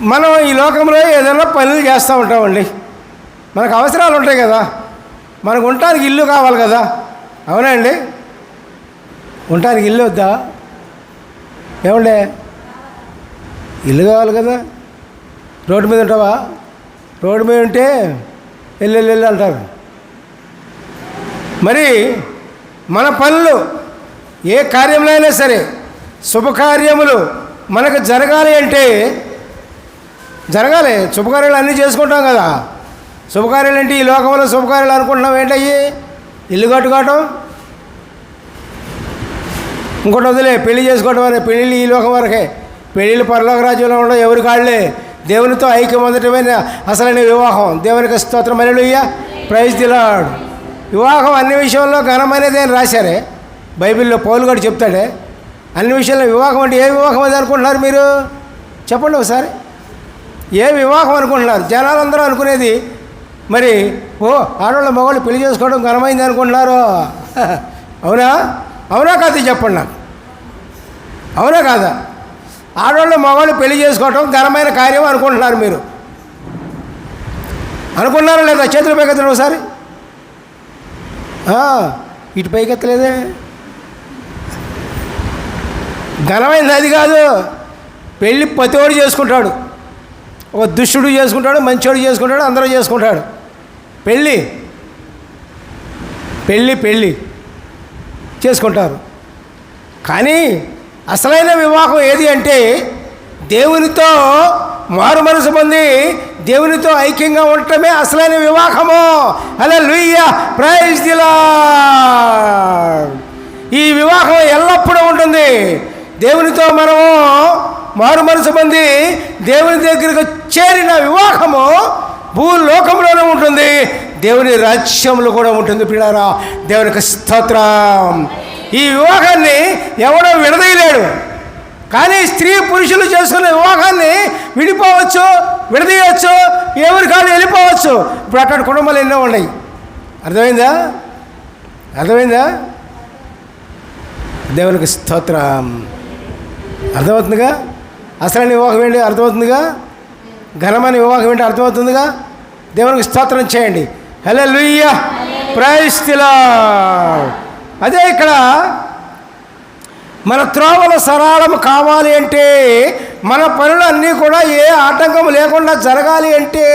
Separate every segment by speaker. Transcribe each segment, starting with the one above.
Speaker 1: మనం ఈ లోకంలో ఏదైనా పనులు చేస్తూ ఉంటామండి. మనకు అవసరాలు ఉంటాయి కదా. మనకు ఉండటానికి ఇల్లు కావాలి కదా. అవునా అండి? ఉండటానికి ఇల్లు వద్దా? ఏమండే? ఇల్లు కావాలి కదా. రోడ్డు మీద ఉంటావా? రోడ్డు మీద ఉంటే వెళ్ళి వెళ్ళి అంటారు. మరి మన పనులు ఏ కార్యంలో అయినా సరే శుభకార్యములు మనకు జరగాలి అంటే జరగాలి. శుభకార్యాలు అన్నీ చేసుకుంటాం కదా. శుభకార్యాలు ఏంటి? ఈ లోకంలో శుభకార్యాలు అనుకుంటున్నాం. ఏంటయ్యి? ఇల్లు కట్టుకోవటం? ఇంకోటి వదిలే పెళ్ళి చేసుకోవటం అనే పెళ్ళిళ్ళు ఈ లోకం వరకే. పెళ్ళిళ్ళు పరలోక రాజ్యంలో ఉండడం ఎవరి కాళ్ళే? దేవునితో ఐక్యం మొదటమైన అసలైన వివాహం. దేవునికి స్తోత్రం. అలెలుయ్య ప్రైజ్ దిలాడు వివాహం అన్ని విషయంలో ఘనమైనది అని రాశారే. బైబిల్లో పౌలు కూడా చెప్తాడే. అన్ని విషయాల్లో వివాహం అంటే ఏ వివాహం అది అనుకుంటున్నారు మీరు? చెప్పండి ఒకసారి. ఏ వివాహం అనుకుంటున్నారు? జనాలందరూ అనుకునేది మరి ఓ ఆడవాళ్ళ మగవాళ్ళు పెళ్ళి చేసుకోవడం ఘనమైంది అనుకుంటున్నారు? అవునా? అవునా కాదు చెప్పండి నాకు. అవునా కాదా? ఆడవాళ్ళు మగవాళ్ళు పెళ్ళి చేసుకోవటం ఘనమైన కార్యం అనుకుంటున్నారు మీరు. అనుకున్నారా లేదా? చేతులు పైకెత్తడం ఒకసారి. ఇటు పైకెత్తలేదే. ఘనమైంది అది కాదు. పెళ్ళి పతివాడు చేసుకుంటాడు. ఒక దుష్టుడు చేసుకుంటాడు మంచోడు చేసుకుంటాడు అందరూ చేసుకుంటాడు. పెళ్ళి. పెళ్ళి పెళ్ళి చేసుకుంటారు. కానీ అసలైన వివాహం ఏది అంటే దేవునితో మారు మనసు పొంది దేవునితో ఐక్యంగా ఉండటమే అసలైన వివాహము. అలా లూయ ప్రైజ్ దిలా ఈ వివాహం ఎల్లప్పుడూ ఉంటుంది. దేవునితో మనము మారు మనసు పొంది దేవుని దగ్గరకు చేరిన వివాహము భూలోకంలోనే ఉంటుంది. దేవుని రాజ్యంలో కూడా ఉంటుంది పిల్లారా దేవునికి స్తోత్రం. ఈ వివాహాన్ని ఎవడో విడదీయలేడు. కానీ స్త్రీ పురుషులు చేసుకున్న వివాహాన్ని విడిపోవచ్చు విడదీయవచ్చు ఎవరి కాదు వెళ్ళిపోవచ్చు. ఇప్పుడు అక్కడ కుటుంబాలు ఎన్నో ఉన్నాయి. అర్థమైందా? అర్థమైందా? దేవునికి స్తోత్రం. అర్థమవుతుందిగా? అసలైన వివాహం ఏంటి అర్థమవుతుందిగా? ఘనమైన వివాహం ఏంటి అర్థమవుతుందిగా? దేవునికి స్తోత్రం చేయండి. హలో లుయ్య ప్రైస్తిలా అదే ఇక్కడ మన త్రోవల సరళం కావాలి అంటే మన పనులు అన్నీ కూడా ఏ ఆటంకం లేకుండా జరగాలి అంటే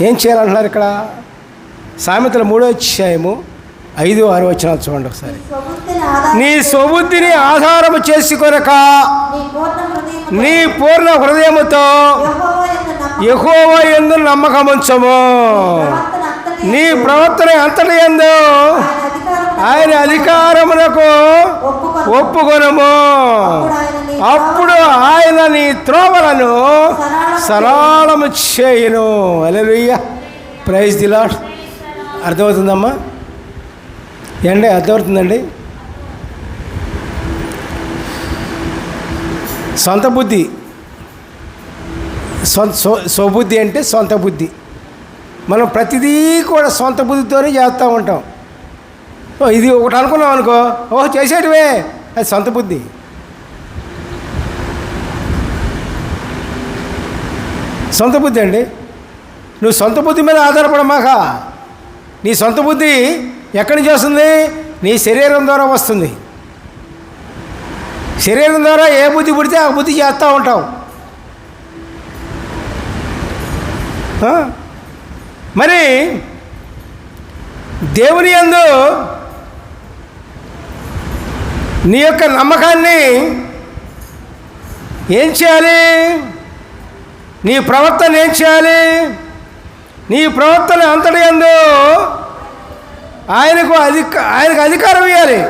Speaker 1: ఏం చేయాలంటున్నారు ఇక్కడ? సామెతల మూడో అధ్యాయము ఐదు ఆరు వచ్చిన చూడండి ఒకసారి. నీ స్వబుద్ధిని ఆధారము చేసుకొనక
Speaker 2: నీ పూర్ణ హృదయముతో
Speaker 1: నీ పూర్ణ హృదయముతో
Speaker 2: యహోవ
Speaker 1: ఎందు నమ్మకముంచము నీ ప్రవర్తన అంతటి ఎందు
Speaker 2: ఆయన ఒప్పుకొను.
Speaker 1: ఒప్పుకొనము.
Speaker 2: అప్పుడు ఆయన నీ
Speaker 1: అప్పుడు ఆయన నీ త్రోవలను సరళము చేయును. అలెలుయ్య ప్రైజ్ దిలాడ్ అర్థమవుతుందమ్మా? ఏండి అర్థమవుతుందండి సొంత బుద్ధి. స్వబుద్ధి అంటే సొంత బుద్ధి. మనం ప్రతిదీ కూడా సొంత బుద్ధితోనే చేస్తూ ఉంటాం. ఓ ఇది ఒకటి అనుకున్నాం అనుకో ఓ చేసేటివే అది సొంత బుద్ధి. సొంత బుద్ధి అండి. నువ్వు సొంత బుద్ధి మీద ఆధారపడమాక నీ సొంత బుద్ధి ఎక్కడి నుంచి వస్తుంది? నీ శరీరం ద్వారా వస్తుంది. శరీరం ద్వారా ఏ బుద్ధి పుడితే ఆ బుద్ధి చేస్తూ ఉంటావు. మరి దేవుని యందు నీ యొక్క నమ్మకాన్ని ఏం చేయాలి? నీ ప్రవర్తన ఏం చేయాలి? నీ ప్రవర్తన అంతటి యందు ఆయనకు అధిక ఆయనకు అధికారం ఇవ్వాలి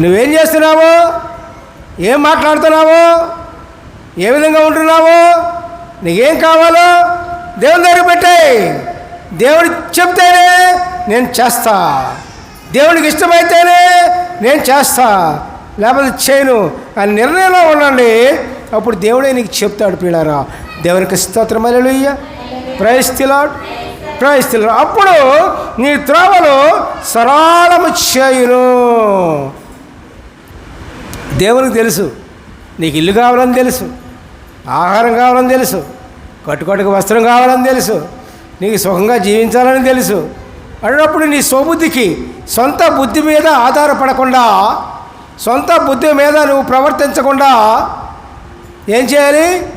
Speaker 1: నువ్వేం చేస్తున్నావో? ఏం మాట్లాడుతున్నావో? ఏ విధంగా ఉంటున్నావో? నీకేం కావాలో దేవుని దగ్గర పెట్టాయి. దేవుడు చెప్తేనే నేను చేస్తా. దేవునికి ఇష్టమైతేనే నేను చేస్తా. లేకపోతే చేయను. అని నిర్ణయంలో ఉండండి. అప్పుడు దేవుడే నీకు చెప్తాడు పిల్లరా దేవునికి స్తోత్రమలలుయ్య ప్రయస్తిలాడ్ ప్రయస్తిలాడు అప్పుడు నీ త్రోవలు సరళము చేయును. దేవునికి తెలుసు. నీకు ఇల్లు కావాలని తెలుసు. ఆహారం కావాలని తెలుసు. కట్టుకట్టుకు వస్త్రం కావాలని తెలుసు. నీకు సుఖంగా జీవించాలని తెలుసు. అన్నప్పుడు నీ స్వబుద్ధికి సొంత బుద్ధి మీద ఆధారపడకుండా సొంత బుద్ధి మీద నువ్వు ప్రవర్తించకుండా ఏం చేయాలి?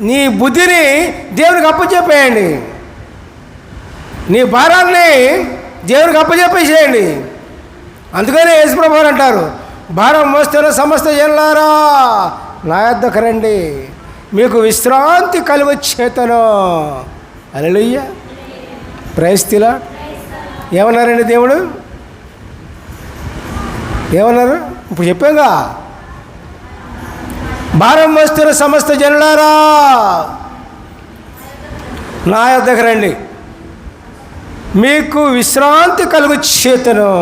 Speaker 1: నీ బుద్ధిని దేవునికి అప్పచెప్పేయండి. నీ భారాన్ని దేవునికి అప్పచెప్పేసేయండి అందుకనే యేసుప్రభు అంటారు భారం మోస్తున్న సమస్త జనులారా నా యొద్దకు రండి. మీకు విశ్రాంతి కలుగొచ్చేతను అలలుయ్య ప్రైస్తిలా ఏమన్నారండి దేవుడు? ఏమన్నారు? ఇప్పుడు చెప్పాగా. భారం మోస్తున్న సమస్త జనులారా నా యొద్దకు రండి. మీకు విశ్రాంతి కలుగు చేతను.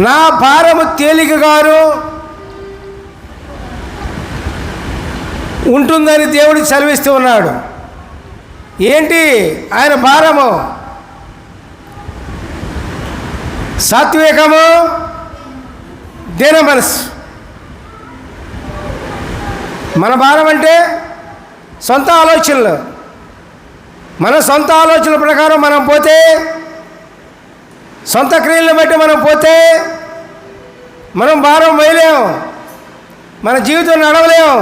Speaker 1: నా భారము తేలికగాను ఉంటుందని దేవుడు చదివిస్తూ ఉన్నాడు. ఏంటి? ఆయన భారము సాత్వికము దీన మనసు మన భారం అంటే సొంత ఆలోచనలు. మన సొంత ఆలోచనల ప్రకారం మనం పోతే సొంత క్రియలను బట్టి మనం పోతే మనం భారం వేయలేము మన జీవితం నడవలేము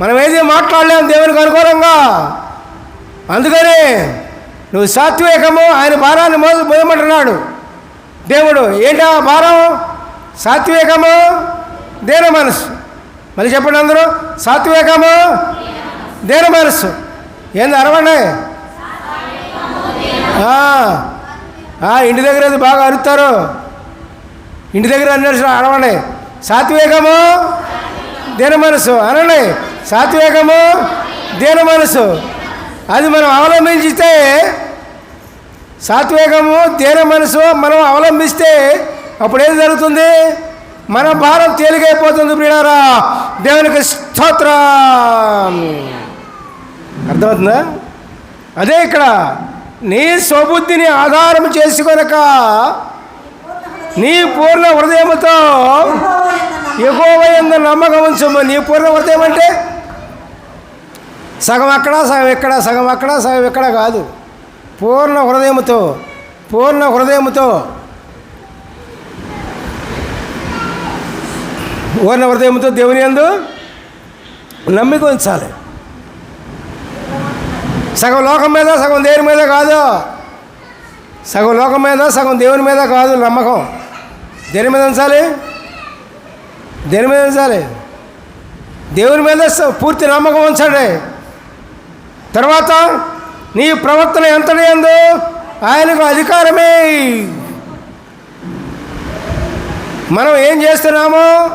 Speaker 1: మనం ఏది మాట్లాడలేము దేవునికి అనుకూలంగా. అందుకని నువ్వు సాత్వికము ఆయన భారాన్ని మో మోయమంటున్నాడు. దేవుడు ఏంటా భారం? సాత్వికము దేన మనసు మళ్ళీ చెప్పండి అందరూ సాత్వికము దేన మనసు ఏంది అరవండి? ఆ, ఇంటి దగ్గర అది బాగా అరుస్తారు. ఇంటి దగ్గర అన్నారు అరవండి. సాత్వికము దీన మనసు అనండి. సాత్వికము దీన మనసు అది మనం అవలంబించితే సాత్వికము దీన మనసు మనం అవలంబిస్తే అప్పుడు ఏం జరుగుతుంది? మన భారం తేలికైపోతుంది ప్రియారా దేవునికి స్తోత్రం. అర్థమవుతుందా? అదే ఇక్కడ నీ స్వబుద్ధిని ఆధారం చేసుకొనక నీ పూర్ణ హృదయముతో
Speaker 2: యెహోవా
Speaker 1: నమ్మకం ఉంచము. నీ పూర్ణ హృదయం అంటే సగం అక్కడ సగం ఇక్కడ సగం అక్కడ సగం ఇక్కడ కాదు. పూర్ణ హృదయముతో పూర్ణ హృదయముతో పూర్ణ హృదయముతో దేవుని యందు నమ్మిక ఉంచాలి. సగం లోకం మీద సగం దేవుని మీద కాదు. సగం లోకం మీద సగం దేవుని మీద కాదు నమ్మకం. దేని మీద ఉంచాలి? దేని మీద ఉంచాలి? దేవుని మీద స- పూర్తి నమ్మకం ఉంచండి. తర్వాత నీ ప్రవర్తన ఎంతటి ఎందు? ఆయనకు అధికారమే. మనం ఏం చేస్తున్నామో?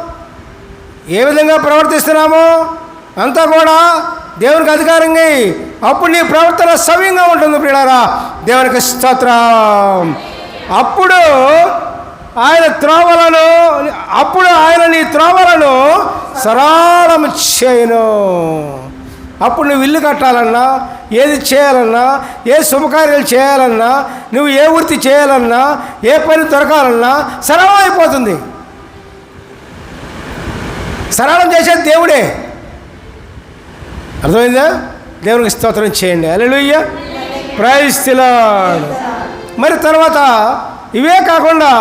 Speaker 1: ఏ విధంగా ప్రవర్తిస్తున్నామో? అంతా కూడా దేవునికి అధికారంగా అప్పుడు నీ ప్రవర్తన సవ్యంగా ఉంటుంది ప్రియులారా. దేవునికి స్తోత్రం. అప్పుడు ఆయన త్రోవలను అప్పుడు ఆయన నీ త్రోవలను సరళం చేయను. అప్పుడు నువ్వు ఇల్లు కట్టాలన్నా ఏది చేయాలన్నా ఏ శుభకార్యాలు చేయాలన్నా నువ్వు ఏ వృత్తి చేయాలన్నా ఏ పని దొరకాలన్నా సరళం అయిపోతుంది. సరళం చేసేది దేవుడే. అర్థమైందా? దేవునికి స్తోత్రం చేయండి. అలెలుయ్య ప్రైస్తిలాడు మరి తర్వాత ఇవే కాకుండా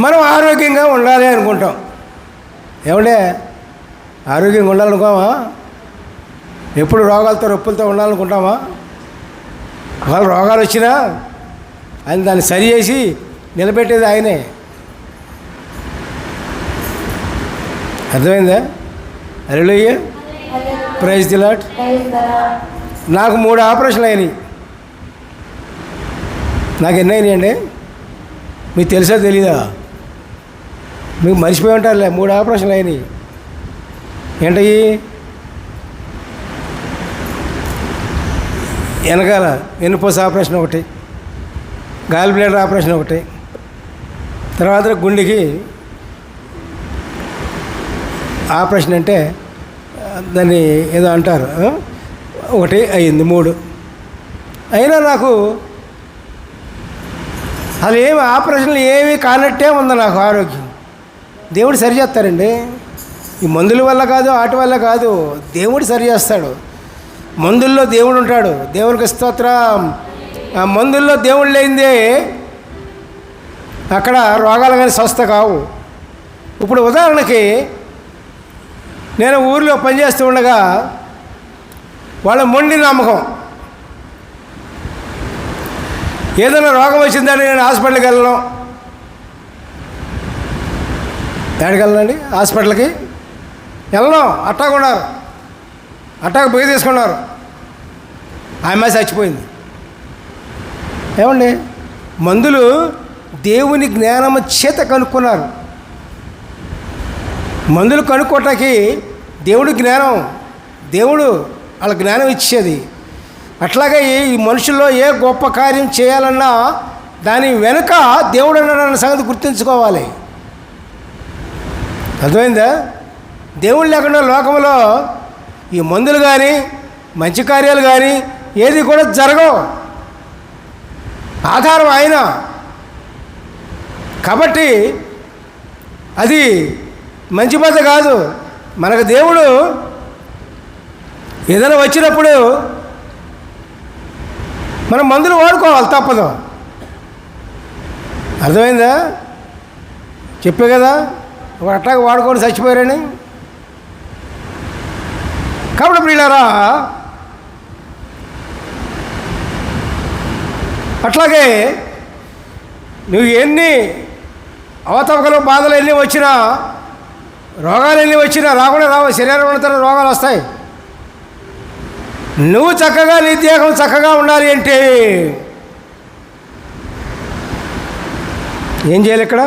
Speaker 1: మనం ఆరోగ్యంగా ఉండాలి అనుకుంటాం. ఏమండే? ఆరోగ్యంగా ఉండాలనుకోమా? ఎప్పుడు రోగాలతో రొప్పులతో ఉండాలనుకుంటామా? వాళ్ళ రోగాలు వచ్చినా ఆయన దాన్ని సరి చేసి నిలబెట్టేది ఆయనే. అర్థమైందా? అరెలుయ్య ప్రైజ్ దిలాట్ నాకు మూడు ఆపరేషన్లు అయినాయి. నాకు ఎన్ని అయినాయండి? మీకు తెలుసా తెలీదా? మీకు మర్చిపోయి ఉంటారులే మూడు ఆపరేషన్లు అయినాయి. ఏంటయ్యి? వెనకాల వెన్నుపూస ఆపరేషన్ ఒకటి గాలి బ్లేడర్ ఆపరేషన్ ఒకటి తర్వాత గుండెకి ఆపరేషన్ అంటే దాన్ని ఏదో అంటారు ఒకటి అయింది మూడు. అయినా నాకు అసలు ఏమి ఆపరేషన్లు ఏమీ కానట్టే ఉంది నాకు ఆరోగ్యం. దేవుడు సరి చేస్తారండి. ఈ మందుల వల్ల కాదు ఆటి వల్ల కాదు దేవుడు సరి చేస్తాడు. మందుల్లో దేవుడు ఉంటాడు. దేవునికి స్తోత్రం. మందుల్లో దేవుడు లేనిదే అక్కడ రోగాలు కానీ స్వస్థ కావు. ఇప్పుడు ఉదాహరణకి నేను ఊరిలో పనిచేస్తూ ఉండగా వాళ్ళ మొండి నమ్మకం ఏదైనా రోగం వచ్చిందని నేను హాస్పిటల్కి వెళ్ళను. ఎక్కడికి హాస్పిటల్కి? వెళ్ళను. అట్టాగా ఉన్నారు. అట్టాగా పోయి తీసుకున్నారు. ఆమె చచ్చిపోయింది. ఏమండి? మందులు దేవుని జ్ఞానము చేత కనుక్కున్నారు. మందులు కనుక్కోటానికి దేవుడి జ్ఞానం దేవుడు వాళ్ళ జ్ఞానం ఇచ్చేది. అట్లాగే ఈ- మనుషుల్లో ఏ గొప్ప కార్యం చేయాలన్నా దాని వెనుక దేవుడు అన్న సంగతి గుర్తుంచుకోవాలి. అర్థమైందా? దేవుడు లేకుండా లోకంలో ఈ మందులు కానీ మంచి కార్యాలు కానీ ఏది కూడా జరగవు. ఆధారం ఆయన. కాబట్టి అది మంచి పద్ధతి కాదు. మనకు దేవుడు ఏదైనా వచ్చినప్పుడు మనం మందులు వాడుకోవాలి తప్పదు. అర్థమైందా? చెప్పే కదా ఒక అట్టాగా వాడుకొని చచ్చిపోయారని. కాబట్టి ప్రియులారా అట్లాగే నువ్వు ఎన్ని అవతవకలు బాధలు ఎన్ని వచ్చినా రోగాలు ఎన్ని వచ్చినా రాకుండా రావు. శరీరం ఉన్న రోగాలు వస్తాయి. నువ్వు చక్కగా నీ దేహం చక్కగా ఉండాలి అంటే ఏం చేయాలి ఇక్కడ?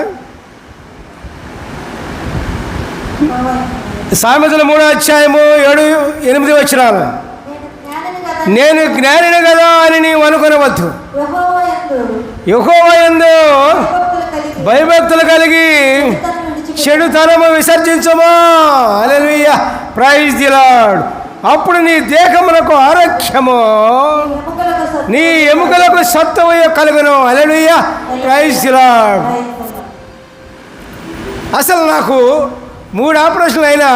Speaker 1: సామెతల మూడో అధ్యాయము ఏడు ఎనిమిది వచ్చినాను
Speaker 2: నేను జ్ఞానిని కదా
Speaker 1: అని నీవు అనుకునవద్దు.
Speaker 2: యెహోవా యందు
Speaker 1: యుహోవయందు
Speaker 2: భయభక్తులు కలిగి
Speaker 1: చెడుతనము విసర్జించమా. అలెలుయ్య ప్రైజ్ దిలాడు అప్పుడు నీ దేహమునకు ఆరోగ్యము. నీ ఎముకలకు సత్వయ కలుగును. అలెలుయ్య ప్రైజ్ దిలాడు అసలు నాకు మూడు ఆపరేషన్లు అయినా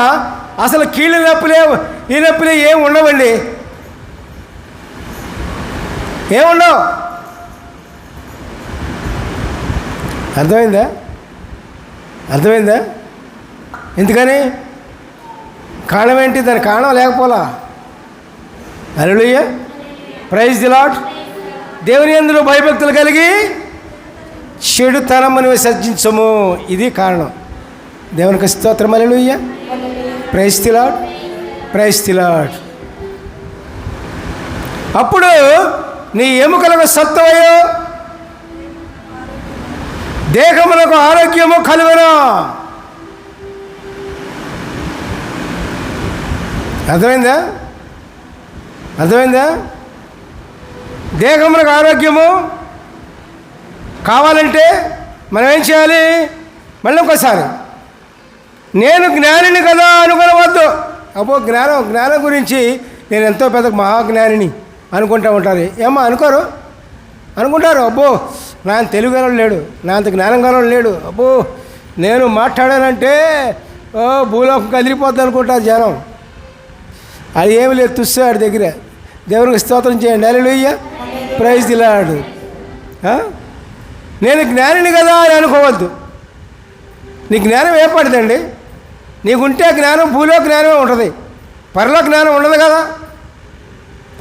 Speaker 1: అసలు కీళ్ళ నొప్పులే ఈ నొప్పులే ఏం ఉండవండి. ఏముండవు? అర్థమైందా? అర్థమైందా? ఎందుకని? కారణం ఏంటి? దాని కారణం లేకపోలా? అలలుయ్య ప్రైజ్ ది లాట్ దేవుని ఎందులో భయభక్తులు కలిగి చెడుతనమును విసర్జించము. ఇది కారణం. దేవునికి స్తోత్రం. Alleluia praise the Lord praise the Lord అప్పుడు నీ ఎముకలకు సత్వయో దేహములకు ఆరోగ్యము కలుగును. అర్థమైందా? అర్థమైందా? దేహములకు ఆరోగ్యము కావాలంటే మనం ఏం చేయాలి? మళ్ళీ ఇంకోసారి. నేను జ్ఞానిని కదా అనుకునవద్దు. అబ్బో జ్ఞానం జ్ఞానం గురించి నేను ఎంతో పెద్ద మహాజ్ఞానిని అనుకుంటూ ఉంటారు. ఏమో అనుకోరు? అనుకుంటారు? అబ్బో నా తెలుగు గలవాడు లేడు నా అంత జ్ఞానం గలవాడు లేడు. అబ్బో నేను మాట్లాడానంటే ఓ భూలోకం కదిలిపోద్ది అనుకుంటారు జనం. అది ఏమి లేదు తుస్సు వాడి దగ్గర. దేవునికి స్తోత్రం చేయండి. అలెలుయ్య ప్రైజ్ తిలాడు నేను జ్ఞానిని కదా అని అనుకోవద్దు. నీ జ్ఞానం ఏ పడుతుందండి నీకుంటే జ్ఞానం భూలో జ్ఞానమే ఉంటుంది. పరలో జ్ఞానం ఉండదు కదా.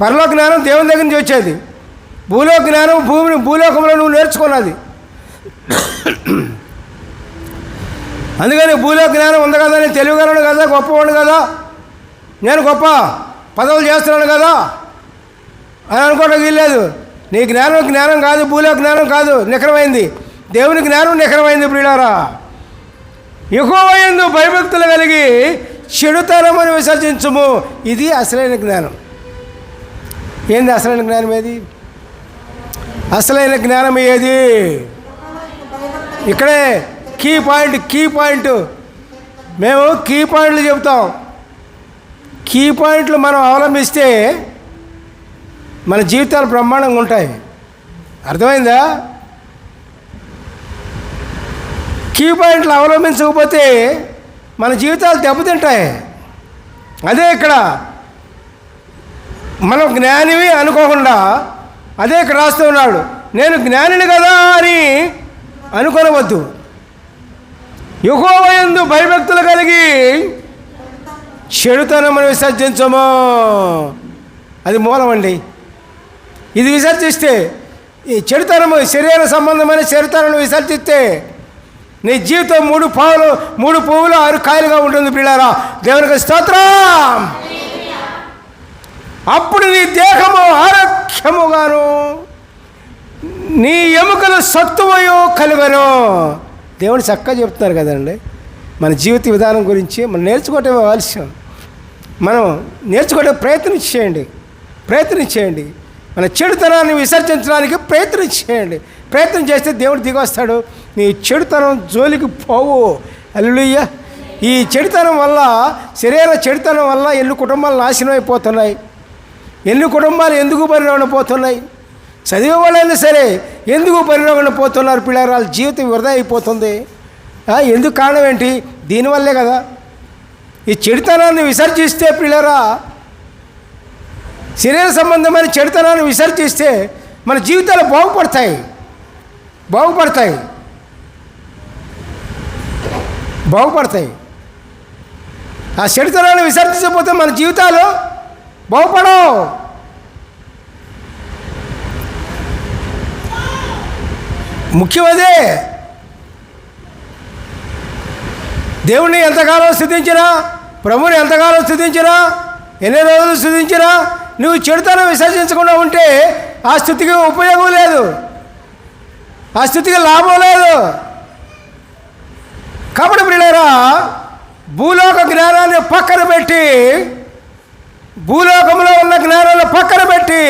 Speaker 1: పరలో జ్ఞానం దేవుని దగ్గర నుంచి వచ్చేది. భూలో జ్ఞానం భూమిని భూలోకంలో నువ్వు నేర్చుకున్నది. అందుకని భూలో జ్ఞానం ఉంది కదా నేను తెలియగలను కదా గొప్పవాడు కదా నేను గొప్ప పదవులు చేస్తున్నాను కదా అని అనుకోవడం వీల్లేదు. నీ జ్ఞానం జ్ఞానం కాదు భూలో జ్ఞానం కాదు నిఖరమైంది. దేవుని జ్ఞానం నిఖరమైంది ప్రియులారా. ఎక్కువైందు భయభక్తులు కలిగి చెడుతనమని విసర్జించము. ఇది అసలైన జ్ఞానం. ఏంది అసలైన జ్ఞానం ఏది? అసలైన జ్ఞానం ఏది? ఇక్కడే కీ పాయింట్ కీ పాయింట్. మేము కీ పాయింట్లు చెబుతాం. కీ పాయింట్లు మనం అవలంబిస్తే మన జీవితాలు బ్రహ్మాండంగా ఉంటాయి. అర్థమైందా? కీ పాయింట్లు అవలంబించకపోతే మన జీవితాలు దెబ్బతింటాయి. అదే ఇక్కడ మనం జ్ఞానివి అనుకోకుండా అదే ఇక్కడ రాస్తూ ఉన్నాడు. నేను జ్ఞానిని కదా అని అనుకొనవద్దు. యుగోవయందు భయభక్తులు కలిగి చెడుతనమని విసర్జించము. అది మూలమండి ఇది విసర్జిస్తే ఈ చెడుతనము శరీర సంబంధమైన చెడుతనను విసర్జిస్తే నీ జీవితం మూడు పావులు మూడు పువ్వులు ఆరు కాయలుగా ఉంటుంది పిల్లారా దేవునికి స్తోత్రం! అప్పుడు నీ దేహము ఆరోగ్యముగాను నీ ఎముకలు సత్తువయో కలుగను. దేవుడు చక్కగా చెప్తున్నారు కదండి. మన జీవిత విధానం గురించి మనం నేర్చుకోవటం ఆలస్యం. మనం నేర్చుకోవడం ప్రయత్నం చేయండి. ప్రయత్నం చేయండి. మన చెడుతనాన్ని విసర్జించడానికి ప్రయత్నం చేయండి. ప్రయత్నం చేస్తే దేవుడు దిగొస్తాడు. నీ చెడుతనం జోలికి పోవు. అల్లుయ్య ఈ చెడుతనం వల్ల శరీర చెడుతనం వల్ల ఎన్ని కుటుంబాలు నాశనం అయిపోతున్నాయి. ఎన్ని కుటుంబాలు ఎందుకు పరిణామం పోతున్నాయి? చదివే వాళ్ళైనా సరే ఎందుకు పరిణామం పోతున్నారు పిల్లరాల జీవితం వృధా అయిపోతుంది. ఎందుకు కారణం ఏంటి? దీనివల్లే కదా. ఈ చెడుతనాన్ని విసర్జిస్తే పిల్లరా శరీర సంబంధమైన చెడుతనాన్ని విసర్జిస్తే మన జీవితాలు బాగుపడతాయి. బాగుపడతాయి. బాగుపడతాయి. ఆ చెడుతనాన్ని విసర్జించకపోతే మన జీవితాలు బాగుపడవు ముఖ్యమదే! దేవుణ్ణి ఎంతకాలం స్థుతించినా ప్రభుని ఎంతకాలం స్థుతించినా ఎన్ని రోజులు స్థుతించినా నువ్వు చెడుతనం విసర్జించకుండా ఉంటే ఆ స్థుతికి ఉపయోగం లేదు. ఆ స్థుతికి లాభం లేదు. కాబట్టి పిల్లరా భూలోక జ్ఞానాన్ని పక్కన పెట్టి భూలోకంలో ఉన్న జ్ఞానాన్ని పక్కన పెట్టి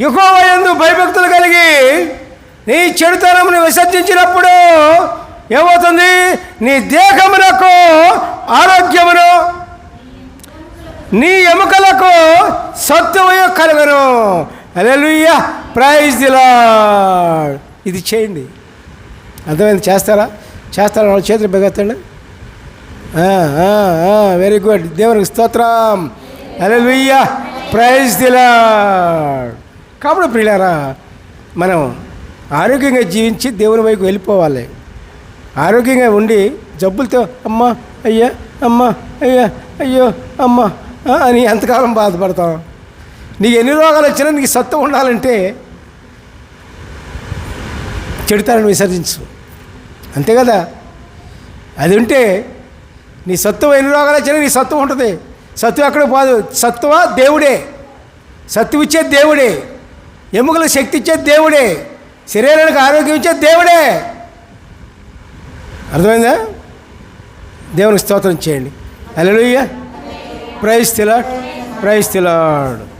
Speaker 1: యుగోవయందు భయభక్తులు కలిగి నీ చెడుతనమును విసర్జించినప్పుడు ఏమవుతుంది? నీ దేహమునకు ఆరోగ్యమును నీ ఎముకలకు సత్వము కలగను. అలెలుయ్య ప్రైజ్ దిలా ఇది చేయండి. అర్థమైంది? చేస్తారా? చేస్తారా? వాళ్ళ చేతులు బెగెత్తండి వెరీ గుడ్ దేవునికి స్తోత్రం. అలెలుయ్య ప్రైజ్ ది కాబట్టి ప్రియులారా మనం ఆరోగ్యంగా జీవించి దేవుని వైపు వెళ్ళిపోవాలి. ఆరోగ్యంగా ఉండి జబ్బులతో అమ్మ అయ్యా అమ్మ అయ్యా అయ్యో అమ్మ అని ఎంతకాలం బాధపడతాం. నీకు ఎన్ని రోగాలు వచ్చినా నీకు సత్వం ఉండాలంటే చెడుతారని విసర్జించు. అంతే కదా? అది ఉంటే నీ సత్వం ఎన్ని రోగాలు వచ్చినా నీ సత్వం ఉంటుంది. సత్వం ఎక్కడ పోదు. సత్వ దేవుడే. సత్తువ ఇచ్చే దేవుడే. ఎముకలకు శక్తి ఇచ్చే దేవుడే. శరీరానికి ఆరోగ్యం ఇచ్చే దేవుడే. అర్థమైందా? దేవునికి స్తోత్రం చేయండి. అలెలుయ్య ప్రైజ్ తిలాడ్ ప్రైజ్ తిలాడు